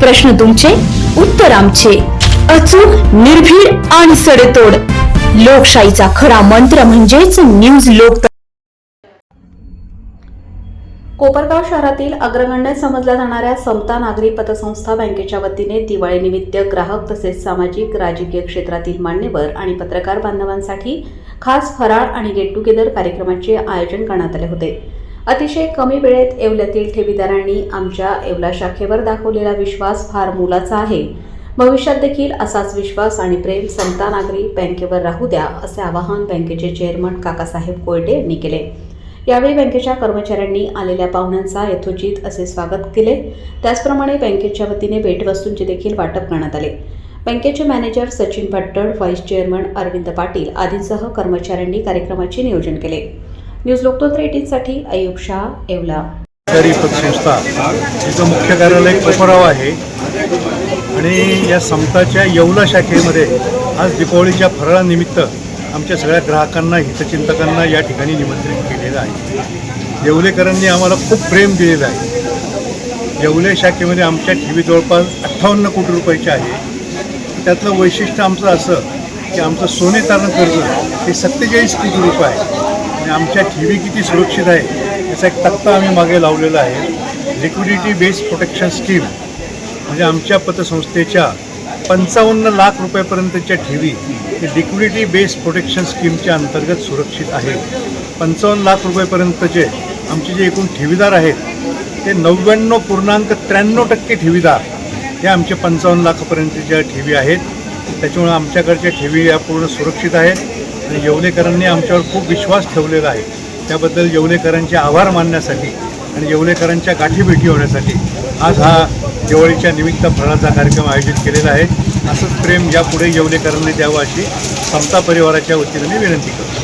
प्रश्न तुमचे उत्तर आमचे. अचूक निर्भीड आणि सडेतोड. लोकशाहीचा खरा मंत्र म्हणजेच न्यूज लोक कोपरगाव शहरातील अग्रगण्य समजल्या जाणाऱ्या समता नागरी पतसंस्था बँकेच्या वतीने दिवाळीनिमित्त ग्राहक तसेच सामाजिक राजकीय क्षेत्रातील मान्यवर आणि पत्रकार बांधवांसाठी खास फराळ आणि गेट टुगेदर कार्यक्रमाचे आयोजन करण्यात आले होते. अतिशय कमी वेळेत येवल्यातील ठेवीदारांनी आमच्या येवला शाखेवर दाखवलेला विश्वास फार मोलाचा आहे. भविष्यात देखील असाच विश्वास आणि प्रेम समता नागरी बँकेवर राहू द्या असे आवाहन बँकेचे चेअरमन काकासाहेब कोयटे यांनी केले. यावेळी बँकेच्या कर्मचाऱ्यांनी आलेल्या पाहुण्यांचा यथोचित असे स्वागत केले. त्याचप्रमाणे बँकेच्या वतीने भेटवस्तूंचे देखील वाटप करण्यात आले. बँकेचे manager Sachin Bhattad vice chairman Arvind Patil आदींसह कर्मचाऱ्यांनी कार्यक्रमाचे नियोजन केले. न्यूज लोकतंत्र एटीनसाठी अयुब शाह येवला. सरकारी पतसंस्था तिचं मुख्य कार्यालय कोपराव आहे. आणि या समताच्या येवला शाखेमध्ये आज दीपावलीच्या फराळानिमित्त आमच्या सगळ्या ग्राहकांना हितचिंतकांना या ठिकाणी निमंत्रित केलेलं आहे. येवलेकरांनी आम्हाला खूप प्रेम दिलेलं आहे. येवले शाखेमध्ये आमच्या ठेवी जवळपास अठ्ठावन्न कोटी रुपयाचे आहे. त्यातलं वैशिष्ट्य आमचं असं की आमचं सोने तारण कर्ज हे सत्तेचाळीस कोटी रुपये आहे. आणि आमच्या ठेवी किती सुरक्षित आहे याचा एक तक्ता आम्ही मागे लावलेला आहे. लिक्विडिटी बेस्ड प्रोटेक्शन स्कीम म्हणजे आमच्या पतसंस्थेच्या पंचावन्न लाख रुपयापर्यंतच्या ठेवी लिक्विडिटी बेस्ड प्रोटेक्शन स्कीमच्या अंतर्गत सुरक्षित आहे. पंचावन्न लाख रुपयेपर्यंतचे आमचे जे एकूण ठेवीदार आहेत ते नव्याण्णव पूर्णांक त्र्याण्णव टक्के ठेवीदार हे आमचे पंचावन्न लाखापर्यंतच्या ठेवी आहेत. त्याच्यामुळे आमच्याकडच्या ठेवी या पूर्ण सुरक्षित आहेत. आणि येवलेकरांनी आमच्यावर खूप विश्वास ठेवलेला आहे. त्याबद्दल येवलेकरांचे आभार मानण्यासाठी आणि येवलेकरांच्या गाठीभेटी होण्यासाठी आज हा दिवाळीच्या निमित्त फळाचा कार्यक्रम आयोजित केलेला आहे. असंच प्रेम यापुढे येवलेकरांनी द्यावं अशी समता परिवाराच्या वतीने मी विनंती करतो.